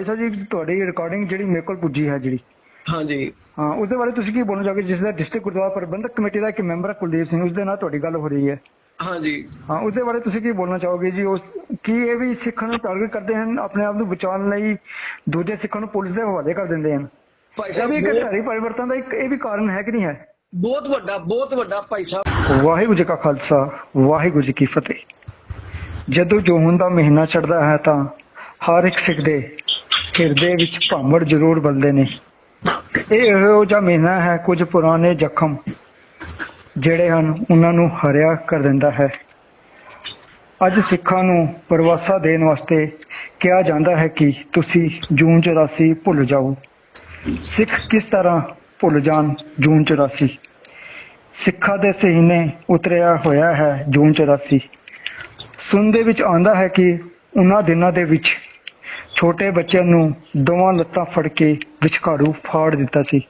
ਭਾਈ ਸਾਹਿਬ ਜੀ ਤੁਹਾਡੀ ਰਿਕਾਰਡਿੰਗ ਜਿਹੜੀ ਮੇਰੇ ਕੋਲ ਪੁੱਜੀ ਹੈ ਜਿਹੜੀ। ਹਾਂਜੀ। ਹਾਂ ਉਸ ਦੇ ਬਾਰੇ ਤੁਸੀਂ ਕੀ ਬੋਲਣਾ ਚਾਹੋਗੇ ਜਿਸ ਦਾ ਡਿਸਟ੍ਰਿਕਟ ਗੁਰਦੁਆਰਾ ਪ੍ਰਬੰਧਕ ਕਮੇਟੀ ਦਾ ਇੱਕ ਮੈਂਬਰ ਕੁਲਦੀਪ ਸਿੰਘ ਉਸ ਦੇ ਨਾਲ ਤੁਹਾਡੀ ਗੱਲ ਹੋ ਰਹੀ ਹੈ। ਹਾਂਜੀ। ਹਾਂ ਉਸ ਦੇ ਬਾਰੇ ਤੁਸੀਂ ਕੀ ਬੋਲਣਾ ਚਾਹੋਗੇ ਜੀ ਉਸ ਕੀ ਇਹ ਵੀ ਸਿੱਖਾਂ ਨੂੰ ਟਾਰਗੇਟ ਕਰਦੇ ਹਨ ਆਪਣੇ ਆਪ ਨੂੰ ਬਚਾਉਣ ਲਈ ਦੂਜੇ ਸਿੱਖਾਂ ਨੂੰ ਪੁਲਿਸ ਦੇ ਹਵਾਲੇ ਕਰ ਦਿੰਦੇ ਹਨ? ਭਾਈ ਇਹ ਸਾਹਿਬ ਵੀ ਇੱਕ ਬਹੁਤ- ਧਾਰੀ ਪਰਿਵਰਤਨ ਦਾ ਇੱਕ ਇਹ ਵੀ ਕਾਰਨ ਹੈ ਕਿ ਨਹੀਂ ਹੈ? ਬਹੁਤ ਵੱਡਾ ਬਹੁਤ ਵੱਡਾ ਭਾਈ ਸਾਹਿਬ। ਵਾਹਿਗੁਰੂ ਜੀ ਕਾ ਖਾਲਸਾ ਵਾਹਿਗੁਰੂ ਜੀ ਕੀ ਫਤਿਹ। ਜਦੋਂ ਜੋਹਨ ਦਾ ਮਹੀਨਾ ਚੜਦਾ ਹੈ ਤਾਂ ਹਰ ਇੱਕ ਸਿੱਖ ਦੇ ਹਿਰਦੇ ਵਿੱਚ ਭਾਂਬੜ ਜ਼ਰੂਰ ਬਲਦੇ ਨੇ। ਇਹ ਇਹੋ ਜਿਹਾ ਮਹੀਨਾ ਹੈ, ਕੁਝ ਪੁਰਾਣੇ ਜ਼ਖਮ, ਜਿਹੜੇ ਹਨ, ਉਹਨਾਂ ਨੂੰ ਹਰਿਆ ਕਰ ਦਿੰਦਾ ਹੈ। ਅੱਜ ਸਿੱਖਾਂ ਨੂੰ ਪਰਵਾਸਾ ਦੇਣ ਵਾਸਤੇ ਕਿਹਾ ਜਾਂਦਾ ਹੈ ਕਿ ਤੁਸੀਂ ਜੂਨ 84 ਭੁੱਲ ਜਾਓ। ਸਿੱਖ ਕਿਸ ਤਰ੍ਹਾਂ ਭੁੱਲ ਜਾਣ ਜੂਨ 84 ਸਿੱਖਾਂ ਦੇ ਸਹੀਨੇ ਉਤਰਿਆ ਹੋਇਆ ਹੈ ਜੂਨ 84 ਸੁਣ ਦੇ ਵਿੱਚ ਆਉਂਦਾ ਹੈ ਕਿ ਉਹਨਾਂ ਦਿਨਾਂ ਦੇ ਵਿੱਚ ਛੋਟੇ ਬੱਚਿਆਂ ਨੂੰ ਦੋਵਾਂ ਲੱਤਾਂ ਫੜ ਕੇ ਵਿਚਕਾਰੂ ਫਾੜ ਦਿੱਤਾ ਸੀ।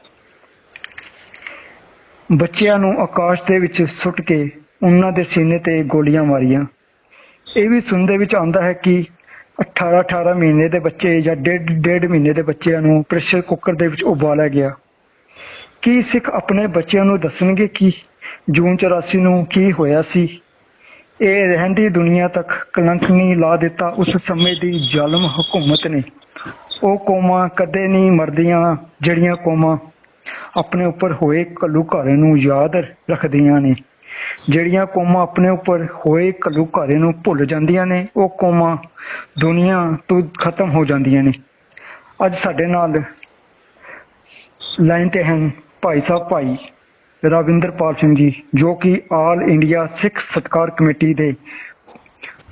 ਬੱਚਿਆਂ ਨੂੰ ਆਕਾਸ਼ ਦੇ ਵਿੱਚ ਸੁੱਟ ਕੇ ਉਹਨਾਂ ਦੇ ਸੀਨੇ ਤੇ ਗੋਲੀਆਂ ਮਾਰੀਆਂ। ਇਹ ਵੀ ਸੁਣਦੇ ਵਿੱਚ ਆਉਂਦਾ ਹੈ ਕਿ 18 18 ਮਹੀਨੇ ਦੇ ਬੱਚੇ ਜਾਂ ਡੇਢ ਡੇਢ ਮਹੀਨੇ ਦੇ ਬੱਚਿਆਂ ਨੂੰ ਪ੍ਰੈਸ਼ਰ ਕੁੱਕਰ ਦੇ ਵਿੱਚ ਉਬਾਲਿਆ ਗਿਆ। ਕੀ ਸਿੱਖ ਆਪਣੇ ਬੱਚਿਆਂ ਨੂੰ ਦੱਸਣਗੇ ਕਿ ਜੂਨ 84 ਨੂੰ ਕੀ ਹੋਇਆ ਸੀ? ਇਹ ਰਹਿੰਦੀ ਦੁਨੀਆ ਤੱਕ ਕਲੰਕ ਨਹੀਂ ਲਾ ਦਿੱਤਾ, ਉਸ ਸਮੇਂ ਦੀ ਜ਼ਾਲਮ ਹਕੂਮਤ ਨੇ। ਉਹ ਕੌਮਾਂ ਕਦੇ ਨਹੀਂ ਮਰਦੀਆਂ ਜਿਹੜੀਆਂ ਕੌਮਾਂ ਆਪਣੇ ਉੱਪਰ ਹੋਏ ਘੱਲੂਘਾਰੇ ਨੂੰ ਯਾਦ ਰੱਖਦੀਆਂ ਨੇ। ਜਿਹੜੀਆਂ ਕੌਮਾਂ ਆਪਣੇ ਉੱਪਰ ਹੋਏ ਘੱਲੂਘਾਰੇ ਨੂੰ ਭੁੱਲ ਜਾਂਦੀਆਂ ਨੇ, ਉਹ ਕੌਮਾਂ ਦੁਨੀਆ ਤੋਂ ਖਤਮ ਹੋ ਜਾਂਦੀਆਂ ਨੇ। ਅੱਜ ਸਾਡੇ ਨਾਲ ਲਾਈਨ ਤੇ ਹਨ ਭਾਈ ਸਾਹਿਬ, ਭਾਈ ਰਵਿੰਦਰਪਾਲ ਸਿੰਘ ਜੀ ਜੋ ਕਿ ਆਲ ਇੰਡੀਆ ਸਿੱਖ ਸਤਕਾਰ ਕਮੇਟੀ ਦੇ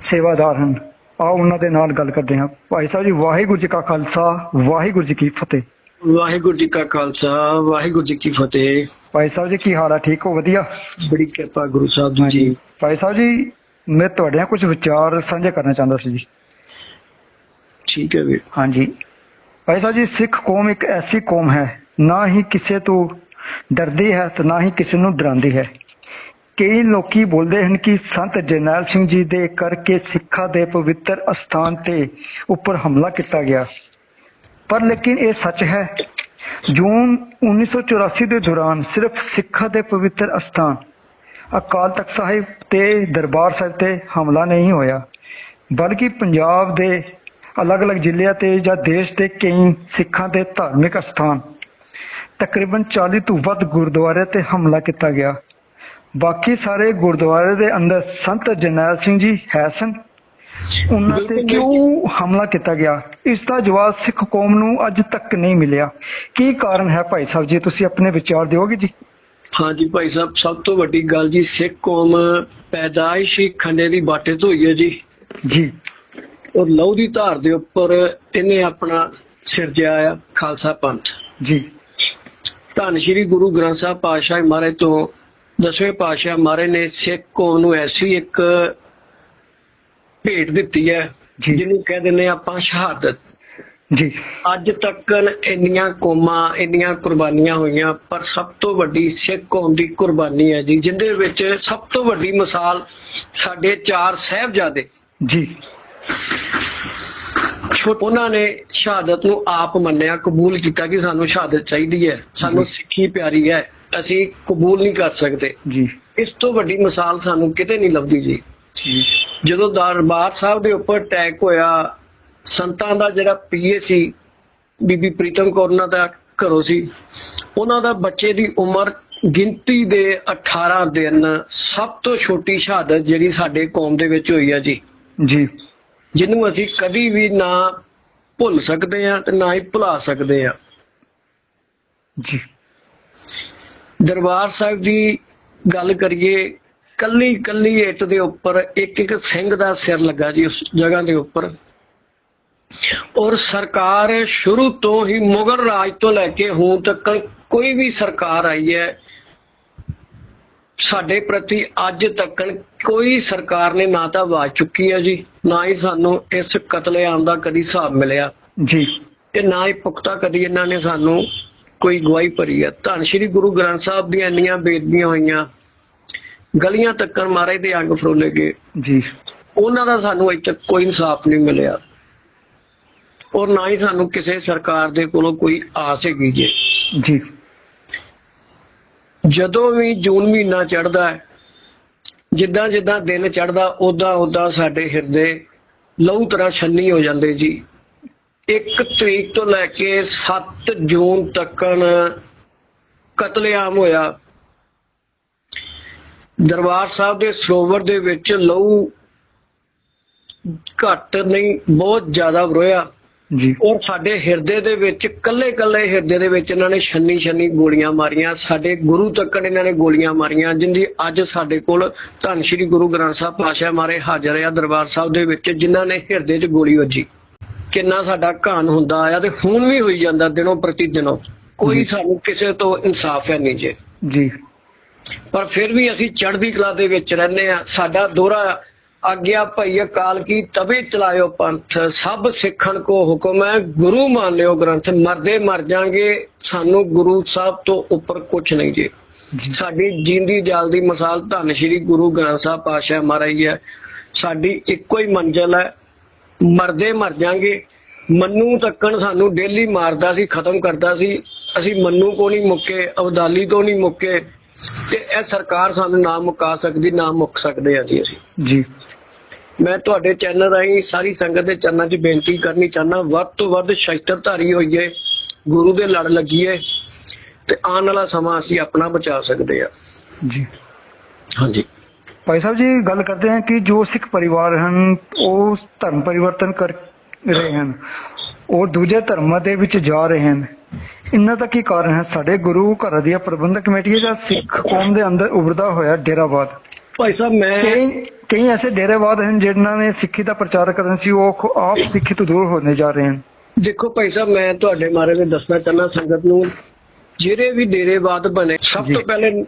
ਸੇਵਾਦਾਰ ਹਨ। ਆਓ ਉਹਨਾਂ ਦੇ ਨਾਲ ਗੱਲ ਕਰਦੇ ਹਾਂ। ਭਾਈ ਸਾਹਿਬ ਜੀ ਵਾਹਿਗੁਰੂ ਜੀ ਕਾ ਖਾਲਸਾ ਵਾਹਿਗੁਰੂ ਜੀ ਕੀ ਫਤਿਹ। ਵਾਹਿਗੁਰੂ ਜੀ ਕਾ ਖਾਲਸਾ ਵਾਹਿਗੁਰੂ ਜੀ ਕੀ ਫਤਿਹ। ਭਾਈ ਸਾਹਿਬ ਜੀ ਕੀ ਹਾਲ ਆ? ਠੀਕ ਹੋ? ਵਧੀਆ? ਬੜੀ ਕਿਰਪਾ ਗੁਰੂ ਸਾਹਿਬ ਜੀ। ਭਾਈ ਸਾਹਿਬ ਜੀ ਮੈਂ ਤੁਹਾਡੇ ਨਾਲ ਕੁਝ ਵਿਚਾਰ ਸਾਂਝੇ ਕਰਨਾ ਚਾਹੁੰਦਾ ਸੀ ਜੀ। ਠੀਕ ਹੈ ਵੀ ਹਾਂਜੀ। ਭਾਈ ਸਾਹਿਬ ਜੀ ਸਿੱਖ ਕੌਮ ਇੱਕ ਐਸੀ ਕੌਮ ਹੈ ਨਾ ਹੀ ਕਿਸੇ ਤੋਂ ਡਰਦੀ ਹੈ ਤੇ ਨਾ ਹੀ ਕਿਸੇ ਨੂੰ ਡਰਾਉਂਦੀ ਹੈ। ਕਈ ਲੋਕੀ ਬੋਲਦੇ ਹਨ ਕਿ ਸੰਤ ਜਰਨੈਲ ਸਿੰਘ ਜੀ ਦੇ ਕਰਕੇ ਸਿੱਖਾਂ ਦੇ ਪਵਿੱਤਰ ਅਸਥਾਨ ਤੇ ਉੱਪਰ ਹਮਲਾ ਕੀਤਾ ਗਿਆ। ਪਰ ਲੇਕਿਨ ਇਹ ਸੱਚ ਹੈ, ਜੂਨ 1984 ਦੇ ਦੌਰਾਨ ਸਿਰਫ ਸਿੱਖਾਂ ਦੇ ਪਵਿੱਤਰ ਅਸਥਾਨ, ਅਕਾਲ ਤਖਤ ਸਾਹਿਬ ਤੇ ਦਰਬਾਰ ਸਾਹਿਬ ਤੇ ਹਮਲਾ ਨਹੀਂ ਹੋਇਆ, ਬਲਕਿ ਪੰਜਾਬ ਦੇ ਅਲੱਗ-ਅਲੱਗ ਜ਼ਿਲ੍ਹਿਆਂ ਤੇ ਜਾਂ ਦੇਸ਼ ਦੇ ਕਈ ਸਿੱਖਾਂ ਦੇ ਧਾਰਮਿਕ ਅਸਥਾਨ ਤਕਰੀਬਨ 40 ਤੋਂ ਵੱਧ ਗੁਰਦੁਆਰੇ ਤੇ ਹਮਲਾ ਕੀਤਾ ਗਿਆ। ਬਾਕੀ ਸਾਰੇ ਗੁਰਦੁਆਰੇ ਦੇ ਅੰਦਰ ਸੰਤ ਜਰਨੈਲ ਸਿੰਘ ਜੀ ਹੈ ਸਨ। ਉਹਨਾਂ ਤੇ ਕਿਉਂ ਹਮਲਾ ਕੀਤਾ ਗਿਆ? ਇਸ ਦਾ ਜਵਾਬ ਸਿੱਖ ਕੌਮ ਨੂੰ ਅੱਜ ਤੱਕ ਨਹੀਂ ਮਿਲਿਆ। ਕੀ ਕਾਰਨ ਹੈ ਭਾਈ ਸਾਹਿਬ ਜੀ? ਤੁਸੀਂ ਆਪਣੇ ਵਿਚਾਰ ਦਿਓਗੇ ਜੀ? ਹਾਂਜੀ ਭਾਈ ਸਾਹਿਬ ਸਭ ਤੋਂ ਵੱਡੀ ਗੱਲ ਜੀ ਸਿੱਖ ਕੌਮ ਪੈਦਾਇਸ਼ ਹੀ ਖੰਡੇ ਦੀ ਬਾਟੇ ਤੋਂ ਹੋਈ ਹੈ ਜੀ। ਜੀ। ਔਰ ਲਹੂ ਦੀ ਧਾਰ ਦੇ ਉੱਪਰ ਇਹਨੇ ਆਪਣਾ ਸਿਰਜਿਆ ਆ ਖਾਲਸਾ ਪੰਥ। ਜੀ। ਧੰਨ ਸ਼੍ਰੀ ਗੁਰੂ ਗ੍ਰੰਥ ਸਾਹਿਬ ਪਾਤਸ਼ਾਹ ਮਹਾਰਾਜ ਤੋਂ ਦਸਵੇਂ ਪਾਤਸ਼ਾਹ ਮਹਾਰਾਜ ਨੇ ਸਿੱਖ ਕੌਮ ਨੂੰ ਐਸੀ ਇੱਕ ਭੇਟ ਦਿੱਤੀ ਹੈ। ਜਿਹਨੂੰ ਕਹਿ ਦਿੰਦੇ ਆਪਾਂ ਸ਼ਹਾਦਤ। ਜੀ। ਅੱਜ ਤੱਕ ਇੰਨੀਆਂ ਕੌਮਾਂ ਇੰਨੀਆਂ ਕੁਰਬਾਨੀਆਂ ਹੋਈਆਂ ਪਰ ਸਭ ਤੋਂ ਵੱਡੀ ਸਿੱਖ ਕੌਮ ਦੀ ਕੁਰਬਾਨੀ ਹੈ ਜੀ ਜਿੰਦੇ ਵਿੱਚ ਸਭ ਤੋਂ ਵੱਡੀ ਮਿਸਾਲ ਸਾਡੇ ਚਾਰ ਸਹਿਬਜ਼ਾਦੇ। ਜੀ। ਉਹਨਾਂ ਨੇ ਸ਼ਹਾਦਤ ਨੂੰ ਆਪ ਮੰਨਿਆ ਕਬੂਲ ਕੀਤਾ ਕਿ ਸਾਨੂੰ ਸ਼ਹਾਦਤ ਚਾਹੀਦੀ ਹੈ ਸਾਨੂੰ। ਸਿੱਖੀ ਪਿਆਰੀ ਹੈ ਅਸੀਂ ਕਬੂਲ ਨਹੀਂ ਕਰ ਸਕਦੇ। ਜੀ। ਇਸ ਤੋਂ ਵੱਡੀ ਮਿਸਾਲ ਸਾਨੂੰ ਕਿਤੇ ਨਹੀਂ ਲੱਭਦੀ ਜੀ। ਜਦੋਂ ਦਰਬਾਰ ਸਾਹਿਬ ਦੇ ਉੱਪਰ ਅਟੈਕ ਹੋਇਆ ਸੰਤਾਂ ਦਾ ਜਿਹੜਾ ਪੀਏ ਸੀ ਬੀਬੀ ਪ੍ਰੀਤਮ ਕੌਰ ਉਹਨਾਂ ਦਾ ਘਰੋਂ ਸੀ ਉਹਨਾਂ ਦਾ ਬੱਚੇ ਦੀ ਉਮਰ ਗਿਣਤੀ ਦੇ 18 ਦਿਨ ਸਭ ਤੋਂ ਛੋਟੀ ਸ਼ਹਾਦਤ ਜਿਹੜੀ ਸਾਡੇ ਕੌਮ ਦੇ ਵਿੱਚ ਹੋਈ ਆ ਜੀ। ਜੀ। ਜਿਹਨੂੰ ਅਸੀਂ ਕਦੀ ਵੀ ਨਾ ਭੁੱਲ ਸਕਦੇ ਆ ਤੇ ਨਾ ਹੀ ਭੁਲਾ ਸਕਦੇ ਆ ਜੀ। ਦਰਬਾਰ ਸਾਹਿਬ ਦੀ ਗੱਲ ਕਰੀਏ ਕੱਲੀ ਕੱਲੀ ਇੱਟ ਦੇ ਉੱਪਰ ਇੱਕ ਇੱਕ ਸਿੰਘ ਦਾ ਸਿਰ ਲੱਗਾ ਜੀ ਉਸ ਜਗ੍ਹਾ ਦੇ ਉੱਪਰ। ਔਰ ਸਰਕਾਰ ਸ਼ੁਰੂ ਤੋਂ ਹੀ ਮੁਗਲ ਰਾਜ ਤੋਂ ਲੈ ਕੇ ਹੁਣ ਤੱਕ ਕੋਈ ਵੀ ਸਰਕਾਰ ਆਈ ਹੈ ਸਾਡੇ ਪ੍ਰਤੀ ਅੱਜ ਤੱਕ ਕੋਈ ਸਰਕਾਰ ਨੇ ਨਾ ਤਾਂ ਆਵਾਜ਼ ਚੁੱਕੀ ਹੈ ਜੀ ਨਾ ਹੀ ਸਾਨੂੰ ਇਸ ਕਤਲੇਆਮ ਦਾ ਕਦੀ ਹਿਸਾਬ ਮਿਲਿਆ। ਜੀ। ਤੇ ਨਾ ਹੀ ਪੁਖਤਾ ਕਦੀ ਇਹਨਾਂ ਨੇ ਸਾਨੂੰ ਕੋਈ ਗਵਾਹੀ ਭਰੀ ਹੈ। ਧੰਨ ਸ਼੍ਰੀ ਗੁਰੂ ਗ੍ਰੰਥ ਸਾਹਿਬ ਦੀਆਂ ਇੰਨੀਆਂ ਬੇਦਬੀਆਂ ਹੋਈਆਂ ਗਲੀਆਂ ਤੱਕਣ ਮਹਾਰਾਜ ਦੇ ਅੰਗ ਫਰੋਲੇ ਗਏ। ਜੀ। ਉਹਨਾਂ ਦਾ ਸਾਨੂੰ ਅਜੇ ਤੱਕ ਕੋਈ ਇਨਸਾਫ ਨਹੀਂ ਮਿਲਿਆ। ਔਰ ਨਾ ਹੀ ਸਾਨੂੰ ਕਿਸੇ ਸਰਕਾਰ ਦੇ ਕੋਲੋਂ ਕੋਈ ਆਸ ਹੈਗੀ ਜੇ। ਜੀ। ਜਦੋਂ ਵੀ ਜੂਨ ਮਹੀਨਾ ਚੜ੍ਹਦਾ ਹੈ, ਜਿੱਦਾਂ ਜਿੱਦਾਂ ਦਿਨ ਚੜ੍ਹਦਾ ਉਦਾਂ ਉਦਾਂ ਸਾਡੇ ਹਿਰਦੇ ਲਹੂ ਤਰ੍ਹਾਂ ਛੰਨੀ ਹੋ ਜਾਂਦੇ ਜੀ। 1 ਤਰੀਕ ਤੋਂ ਲੈ ਕੇ 7 ਜੂਨ ਤੱਕਨ ਕਤਲੇਆਮ ਹੋਇਆ। ਦਰਬਾਰ ਸਾਹਿਬ ਦੇ ਸਰੋਵਰ ਦੇ ਵਿੱਚ ਲਹੂ ਘੱਟ ਨਹੀਂ, ਬਹੁਤ ਜ਼ਿਆਦਾ ਵਰੋਇਆ। ਜੀ। ਔਰ ਸਾਡੇ ਹਿਰਦੇ ਦੇ ਵਿੱਚ ਕੱਲੇ ਕੱਲੇ ਹਿਰਦੇ ਦੇ ਵਿੱਚ ਇਹਨਾਂ ਨੇ ਛੰਨੀ ਛੰਨੀ ਗੋਲੀਆਂ ਮਾਰੀਆਂ ਸਾਡੇ ਗੁਰੂ ਤੱਕਣ ਇਹਨਾਂ ਨੇ ਗੋਲੀਆਂ ਮਾਰੀਆਂ ਜਿੰਦੀ ਅੱਜ ਸਾਡੇ ਕੋਲ ਧੰਨ ਸ਼੍ਰੀ ਗੁਰੂ ਗ੍ਰੰਥ ਸਾਹਿਬ ਪਾਸ਼ਾ ਮਾਰੇ ਹਾਜ਼ਰ ਆ ਦਰਬਾਰ ਸਾਹਿਬ ਦੇ ਵਿੱਚ ਜਿਨ੍ਹਾਂ ਨੇ ਹਿਰਦੇ 'ਚ ਗੋਲੀ ਵੱਜੀ। ਕਿੰਨਾ ਸਾਡਾ ਘਾਨ ਹੁੰਦਾ ਆ ਤੇ ਹੁਣ ਵੀ ਹੋਈ ਜਾਂਦਾ ਦਿਨੋਂ ਪ੍ਰਤੀ ਦਿਨੋਂ। ਕੋਈ। ਸਾਨੂੰ ਕਿਸੇ ਤੋਂ ਇਨਸਾਫ ਹੈ ਨਹੀਂ ਜੇ। ਜੀ। ਪਰ ਫਿਰ ਵੀ ਅਸੀਂ ਚੜ੍ਹਦੀ ਕਲਾ ਦੇ ਵਿੱਚ ਰਹਿੰਦੇ ਆ ਸਾਡਾ ਦੋਹਰਾ ਆਗਿਆ ਭਈ ਅਕਾਲ ਕੀ ਤਵੇ ਚਲਾਇਓ ਪੰਥ ਸਭ ਸਿੱਖਣ ਕੋ ਹੁਕਮ ਹੈ ਗੁਰੂ ਮੰਨ ਲਿਓ ਗ੍ਰੰਥ ਮਰਦੇ ਮਰ ਜਾਾਂਗੇ ਸਾਨੂੰ ਗੁਰੂ ਸਾਹਿਬ ਤੋਂ ਉੱਪਰ ਕੁਝ ਨਹੀਂ ਜੀ। ਸਾਡੀ ਜਿੰਦੀ ਜਲਦੀ ਮਿਸਾਲ ਧੰਨ ਸ਼੍ਰੀ ਗੁਰੂ ਗ੍ਰੰਥ ਸਾਹਿਬ ਪਾਸ਼ਾ ਮਹਾਰਾਜ ਹੈ। ਸਾਡੀ ਇੱਕੋ ਹੀ ਮੰਜ਼ਲ ਹੈ ਮਰਦੇ ਮਰ ਜਾਾਂਗੇ। ਮੰਨੂ ਤੱਕਣ ਸਾਨੂੰ ਡੇਲੀ ਮਾਰਦਾ ਸੀ ਖਤਮ ਕਰਦਾ ਸੀ। ਅਸੀਂ ਮੰਨੂ ਕੋ ਨਹੀਂ ਮੁੱਕੇ ਅਬਦਾਲੀ ਤੋਂ ਨਹੀਂ ਮੁੱਕੇ ਤੇ ਇਹ ਸਰਕਾਰ ਸਾਨੂੰ ਨਾ ਮੁਕਾ ਸਕਦੀ ਨਾ ਮੁੱਕ ਸਕਦੇ ਆ ਜੀ ਅਸੀਂ। ਜੀ। ਮੈਂ ਤੁਹਾਡੇ ਚੈਨਲ ਰਾਹੀਂ ਸਾਰੀ ਸੰਗਤ ਦੇ ਚਰਨਾਂ 'ਚ ਬੇਨਤੀ ਕਰਨੀ ਚਾਹਨਾ ਵੱਧ ਤੋਂ ਵੱਧ ਸ਼ਸਤਰਧਾਰੀ ਹੋਈਏ ਗੁਰੂ ਦੇ ਲੜ ਲੱਗੀਏ ਤੇ ਆਉਣ ਵਾਲਾ ਸਮਾਂ ਅਸੀਂ ਆਪਣਾ ਬਚਾ ਸਕਦੇ ਆ ਜੀ। ਹਾਂਜੀ। ਭਾਈ ਸਾਹਿਬ ਜੀ ਗੱਲ ਕਰਦੇ ਹਾਂ ਕਿ ਜੋ ਸਿੱਖ ਪਰਿਵਾਰ ਹਨ ਉਹ ਧਰਮ ਪਰਿਵਰਤਨ ਕਰ ਰਹੇ ਹਨ ਉਹ ਦੂਜੇ ਧਰਮਾਂ ਦੇ ਵਿੱਚ ਜਾ ਰਹੇ ਹਨ। ਇਹਨਾਂ ਦਾ ਕੀ ਕਾਰਨ ਹੈ? ਸਾਡੇ ਗੁਰੂ ਘਰ ਦੀ ਪ੍ਰਬੰਧਕ ਕਮੇਟੀ ਜਾਂ ਸਿੱਖ ਕੌਮ ਦੇ ਅੰਦਰ ਉਭਰਦਾ ਹੋਇਆ ਡੇਰਾਵਾਦ ਭਾਈ ਸਾਹਿਬ ਮੈਂ ਕਈ ਕਈ ਐਸੇ ਡੇਰਾਵਾਦ ਹਨ ਜਿਨ੍ਹਾਂ ਨੇ ਸਿੱਖੀ ਦਾ ਪ੍ਰਚਾਰ ਕਰਨ ਸੀ ਉਹ ਆਪ ਸਿੱਖੀ ਤੋਂ ਦੂਰ ਹੋਣੇ ਜਾ ਰਹੇ ਹਨ ਦੇਖੋ ਭਾਈ ਸਾਹਿਬ ਮੈਂ ਤੁਹਾਡੇ ਬਾਰੇ ਵਿੱਚ ਦੱਸਣਾ ਚਾਹਨਾ ਸੰਗਤ ਨੂੰ ਜਿਹੜੇ ਵੀ ਡੇਰੇਵਾਦ ਬਣੇ ਸਭ। ਤੋਂ ਪਹਿਲੇ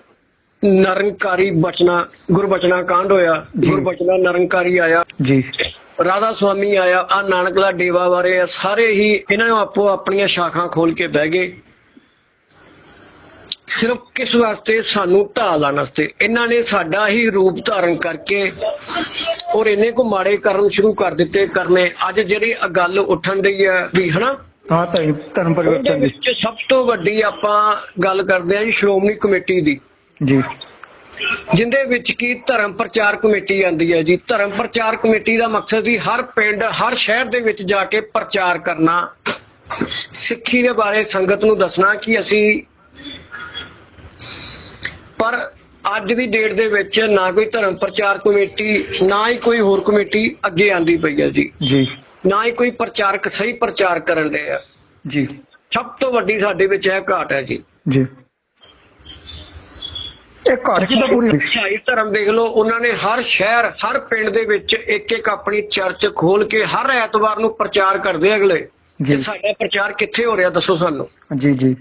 ਨਿਰੰਕਾਰੀ ਬਚਨਾ ਗੁਰਬਚਨਾ ਕਾਂਡ ਹੋਇਆ। ਗੁਰਬਚਨਾ ਨਿਰੰਕਾਰੀ ਆਇਆ ਜੀ ਰਾਧਾ ਸੁਆਮੀ ਆਇਆ ਆ ਨਾਨਕਲਾ ਡੇਵਾ ਬਾਰੇ ਸਾਰੇ ਹੀ ਇਹਨਾਂ ਨੂੰ ਆਪੋ ਆਪਣੀਆਂ ਸ਼ਾਖਾਂ ਖੋਲ ਕੇ ਬਹਿ ਗਏ ਸਿਰਫ ਕਿਸ ਵਾਸਤੇ ਸਾਨੂੰ ਢਾਹ ਲਾਉਣ ਵਾਸਤੇ? ਇਹਨਾਂ ਨੇ ਸਾਡਾ ਹੀ ਰੂਪ ਧਾਰਨ ਕਰਕੇ ਔਰ ਇਹਨੇ ਕੋ ਮਾੜੇ ਕਰਨ ਸ਼ੁਰੂ ਕਰ ਦਿੱਤੇ ਕਰਨੇ। ਅੱਜ ਜਿਹੜੀ ਗੱਲ ਉੱਠਣ ਦੀ ਹੈ ਵੀ ਹਨਾ? ਹਾਂ ਧਰਮ ਪਰਿਵਰਤਨ ਦੀ। ਸਭ ਤੋਂ ਵੱਡੀ ਆਪਾਂ ਗੱਲ ਕਰਦੇ ਜੀ ਸ਼੍ਰੋਮਣੀ ਕਮੇਟੀ ਦੀ। ਜੀ। ਜਿੰਦੇ ਵਿੱਚ ਕੀ ਧਰਮ ਪ੍ਰਚਾਰ ਕਮੇਟੀ ਆਂਦੀ ਹੈ ਜੀ। ਧਰਮ ਪ੍ਰਚਾਰ ਕਮੇਟੀ ਦਾ ਮਕਸਦ ਹੀ ਹਰ ਪਿੰਡ ਹਰ ਸ਼ਹਿਰ ਦੇ ਵਿੱਚ ਜਾ ਕੇ ਪ੍ਰਚਾਰ ਕਰਨਾ। ਸਿੱਖੀ ਦੇ ਬਾਰੇ ਸੰਗਤ ਨੂੰ ਦੱਸਣਾ ਕਿ ਅਸੀਂ ਪਰ ਅੱਜ ਦੀ ਡੇਟ ਦੇ ਵਿੱਚ ਨਾ ਕੋਈ ਧਰਮ ਪ੍ਰਚਾਰ ਕਮੇਟੀ ਨਾ ਹੀ ਕੋਈ ਹੋਰ ਕਮੇਟੀ ਅੱਗੇ ਆਂਦੀ ਪਈ ਹੈ ਜੀ। ਜੀ। ਨਾ ਹੀ ਕੋਈ ਪ੍ਰਚਾਰਕ ਸਹੀ ਪ੍ਰਚਾਰ ਕਰਨ ਦੇ ਆ। ਜੀ। ਸਭ ਤੋਂ ਵੱਡੀ ਸਾਡੇ ਵਿੱਚ ਇਹ ਘਾਟ ਹੈ ਜੀ। ਜੀ। ਇਹ ਘਾਟ ਕਿਦਾਂ ਪੂਰੀ? ਸ਼ਾਹੀ ਧਰਮ ਦੇਖ ਲਓ ਉਹਨਾਂ ਨੇ ਹਰ ਸ਼ਹਿਰ ਹਰ ਪਿੰਡ ਦੇ ਵਿੱਚ ਇੱਕ ਇੱਕ ਆਪਣੀ ਚਰਚ ਖੋਲ ਕੇ ਹਰ ਐਤਵਾਰ ਨੂੰ ਪ੍ਰਚਾਰ ਕਰਦੇ ਅਗਲੇ। ਜੀ। ਸਾਡਾ ਪ੍ਰਚਾਰ ਕਿੱਥੇ ਹੋ ਰਿਹਾ ਦੱਸੋ ਸਾਨੂੰ? ਜੀ ਜੀ।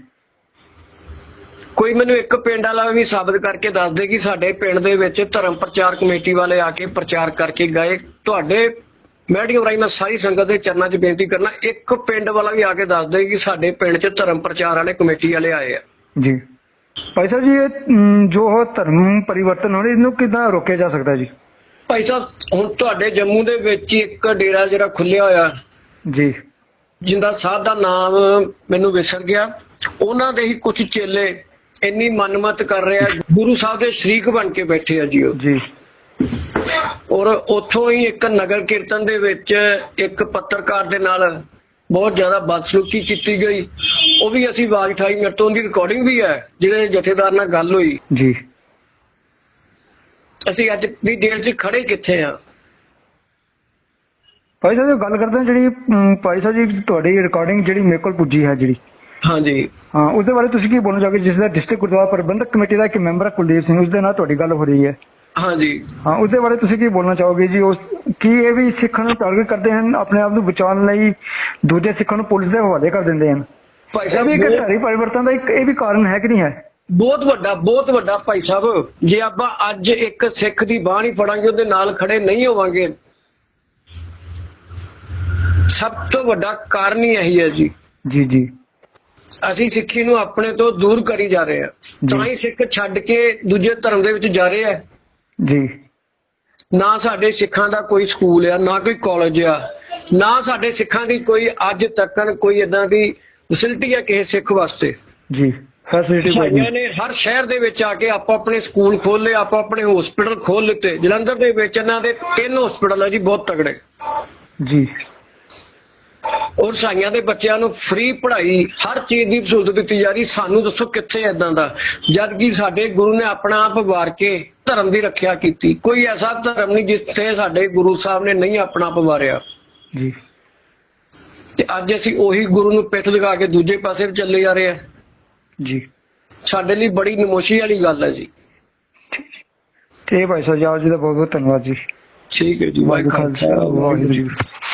ਕੋਈ ਮੈਨੂੰ ਇੱਕ ਪਿੰਡ ਵਾਲਾ ਵੀ ਸਾਬਤ ਕਰਕੇ ਦੱਸ ਦੇ ਕਿ ਸਾਡੇ ਪਿੰਡ ਦੇ ਵਿੱਚ ਧਰਮ ਪ੍ਰਚਾਰ ਕਮੇਟੀ ਵਾਲੇ ਆ ਕੇ ਪ੍ਰਚਾਰ ਕਰਕੇ ਗਏ। ਤੁਹਾਡੇ ਮੀਡੀਆ ਰਾਹੀਂ ਮੈਂ ਸਾਰੀ ਸੰਗਤ ਦੇ ਚਰਨਾਂ 'ਚ ਬੇਨਤੀ ਕਰਨਾ ਇੱਕ ਪਿੰਡ ਵਾਲਾ ਵੀ ਆ ਕੇ ਦੱਸ ਦੇ ਕਿ ਸਾਡੇ ਪਿੰਡ 'ਚ ਧਰਮ ਪ੍ਰਚਾਰ ਵਾਲੇ ਕਮੇਟੀ ਵਾਲੇ ਆਏ ਆ। ਜੀ। ਭਾਈ ਸਾਹਿਬ ਜੀ ਇਹ ਜੋ ਧਰਮ ਪਰਿਵਰਤਨ ਹੋ ਰਿਹਾ ਇਹਨੂੰ ਕਿਦਾਂ ਰੋਕਿਆ ਜਾ ਸਕਦਾ ਜੀ? ਭਾਈ ਸਾਹਿਬ ਹੁਣ ਤੁਹਾਡੇ ਜੰਮੂ ਦੇ ਵਿੱਚ ਇੱਕ ਡੇਰਾ ਜਿਹੜਾ ਖੁੱਲਿਆ ਹੋਇਆ। ਜੀ। ਜਿੰਦਾ ਸਾਹਿਬ ਦਾ ਨਾਮ ਮੈਨੂੰ ਵਿਸਰ ਗਿਆ। ਉਹਨਾਂ ਦੇ ਹੀ ਕੁਝ ਚੇਲੇ ਇੰਨੀ ਮਨਮਤ ਕਰ ਰਿਹਾ ਗੁਰੂ ਸਾਹਿਬ ਦੇ ਸ਼ਰੀਕ ਬਣ ਕੇ ਬੈਠੇ ਆ ਜੀ ਉਹ ਜੀ। ਔਰ ਉੱਥੋਂ ਹੀ ਇੱਕ ਨਗਰ ਕੀਰਤਨ ਦੇ ਵਿੱਚ ਇੱਕ ਪੱਤਰਕਾਰ ਦੇ ਨਾਲ ਬਹੁਤ ਜ਼ਿਆਦਾ ਬਦਸਲੂਕੀ ਕੀਤੀ ਗਈ। ਉਹ ਵੀ ਅਸੀਂ ਆਵਾਜ਼ ਉਠਾਈ ਮੇਰੇ ਤੋਂ ਉਹਦੀ ਰਿਕਾਰਡਿੰਗ ਵੀ ਹੈ ਜਿਹੜੇ ਜਥੇਦਾਰ ਨਾਲ ਗੱਲ ਹੋਈ। ਜੀ। ਅਸੀਂ ਅੱਜ ਦੀ ਡੇਟ 'ਚ ਖੜੇ ਕਿੱਥੇ ਆ? ਭਾਈ ਸਾਹਿਬ ਜੋ ਗੱਲ ਕਰਦੇ ਜਿਹੜੀ ਭਾਈ ਸਾਹਿਬ ਜੀ ਤੁਹਾਡੀ ਰਿਕਾਰਡਿੰਗ ਜਿਹੜੀ ਮੇਰੇ ਕੋਲ ਪੁੱਜੀ ਹੈ ਜਿਹੜੀ। ਹਾਂਜੀ। ਹਾਂ ਉਸ ਦੇ ਬਾਰੇ ਤੁਸੀਂ ਕੀ ਬੋਲਣਾ ਚਾਹੋਗੇ? ਜਿਸ ਦਾ ਡਿਸਟ੍ਰਿਕਟ ਗੁਰਦੁਆਰਾ ਪ੍ਰਬੰਧਕ ਕਮੇਟੀ ਦਾ ਇੱਕ ਮੈਂਬਰ ਹੈ ਕੁਲਦੀਪ ਸਿੰਘ ਉਸ ਦੇ ਨਾਲ ਤੁਹਾਡੀ ਗੱਲ ਹੋ ਰਹੀ ਹੈ। ਹਾਂਜੀ। ਹਾਂ ਉਸ ਦੇ ਬਾਰੇ ਤੁਸੀਂ ਕੀ ਬੋਲਣਾ ਚਾਹੋਗੇ ਜੀ? ਉਸ ਕੀ ਇਹ ਵੀ ਸਿੱਖਾਂ ਨੂੰ ਟਾਰਗੇਟ ਕਰਦੇ ਹਨ? ਆਪਣੇ ਆਪ ਨੂੰ ਬਚਾਉਣ ਲਈ ਦੂਜੇ ਸਿੱਖਾਂ ਨੂੰ ਪੁਲਿਸ ਦੇ ਹਵਾਲੇ ਕਰ ਦਿੰਦੇ ਹਨ? ਭਾਈ ਇਹ ਸਾਹਿਬ ਇੱਕ ਬਹੁਤ- ਧਾਰੀ ਪਰਿਵਰਤਨ ਦਾ ਇੱਕ ਇਹ ਵੀ ਕਾਰਨ ਹੈ ਕਿ ਨਹੀਂ ਹੈ? ਬਹੁਤ ਵੱਡਾ ਬਹੁਤ ਵੱਡਾ ਭਾਈ ਸਾਹਿਬ ਜੇ ਆਪਾਂ ਅੱਜ ਇੱਕ ਸਿੱਖ ਦੀ ਬਾਹ ਨਹੀਂ ਫੜਾਂਗੇ ਉਹਦੇ ਨਾਲ ਖੜੇ ਨਹੀਂ ਹੋਵਾਂਗੇ। ਸਭ ਤੋਂ ਵੱਡਾ ਕਾਰਨ ਹੀ ਇਹੀ ਹੈ ਜੀ। ਜੀ ਜੀ। ਅਸੀਂ ਸਿੱਖੀ ਨੂੰ ਆਪਣੇ ਤੋਂ ਦੂਰ ਕਰੀ ਜਾ ਰਹੇ ਜੀ। ਤਾਂ ਹੀ ਸਿੱਖ ਛੱਡ ਕੇ ਦੂਜੇ ਧਰਮ ਦੇ ਵਿੱਚ ਜਾ ਰਹੇ ਆ ਜੀ। ਨਾ ਸਾਡੇ ਸਿੱਖਾਂ ਦਾ ਕੋਈ ਸਕੂਲ ਆ ਨਾ ਕੋਈ ਕਾਲਜ ਆ। ਨਾ ਸਾਡੇ ਸਿੱਖਾਂ ਦੀ ਕੋਈ ਅੱਜ ਤੱਕਨ ਕੋਈ ਇਦਾਂ ਦੀ ਫੈਸਿਲਿਟੀ ਹੈ ਕਿਸੇ ਸਿੱਖ ਵਾਸਤੇ। ਜੀ। ਫੈਸਿਲਿਟੀ ਭਾਈਆਂ ਨੇ ਹਰ ਸ਼ਹਿਰ ਦੇ ਵਿੱਚ ਆ ਕੇ ਆਪੋ ਆਪਣੇ ਸਕੂਲ ਖੋਲ੍ਹੇ ਆਪੋ ਆਪਣੇ ਹਸਪੀਟਲ ਖੋਲ ਲਿੱਤੇ। ਜਲੰਧਰ ਦੇ ਵਿੱਚ ਇਹਨਾਂ ਦੇ ਤਿੰਨ ਹਸਪੀਟਲ ਹੈ ਜੀ ਬਹੁਤ ਤਗੜੇ ਜੀ। ਔਰ ਸਾਈਆਂ ਦੇ ਬੱਚਿਆਂ ਨੂੰ ਫ੍ਰੀ ਪੜ੍ਹਾਈ ਹਰ ਚੀਜ਼ ਦੀ ਸਹੂਲਤ ਦਿੱਤੀ ਜਾ ਰਹੀ। ਸਾਨੂੰ ਦੱਸੋ ਕਿੱਥੇ ਐਦਾਂ ਦਾ? ਜਦ ਕਿ ਸਾਡੇ ਗੁਰੂ ਨੇ ਆਪਣਾ ਆਪ ਵਾਰ ਕੇ ਧਰਮ ਦੀ ਰੱਖਿਆ ਕੀਤੀ। ਕੋਈ ਐਸਾ ਧਰਮ ਨਹੀਂ ਜਿੱਥੇ ਸਾਡੇ ਗੁਰੂ ਸਾਹਿਬ ਨੇ ਨਹੀਂ ਆਪਣਾ ਆਪ ਵਾਰਿਆ। ਜੀ। ਤੇ ਅੱਜ ਅਸੀਂ ਉਹੀ ਗੁਰੂ ਨੂੰ ਪਿੱਠ ਦਿਖਾ ਕੇ ਦੂਜੇ ਪਾਸੇ ਵੀ ਚੱਲੇ ਜਾ ਰਹੇ ਆ ਜੀ। ਸਾਡੇ ਲਈ ਬੜੀ ਨਮੋਸ਼ੀ ਵਾਲੀ ਗੱਲ ਹੈ ਜੀ। ਤੇ ਭਾਈ ਸਾਹਿਬ ਜੀ ਦਾ ਬਹੁਤ ਬਹੁਤ ਧੰਨਵਾਦ ਜੀ। ਠੀਕ ਹੈ ਜੀ। ਵਾਹਿਗੁਰੂ ਜੀ।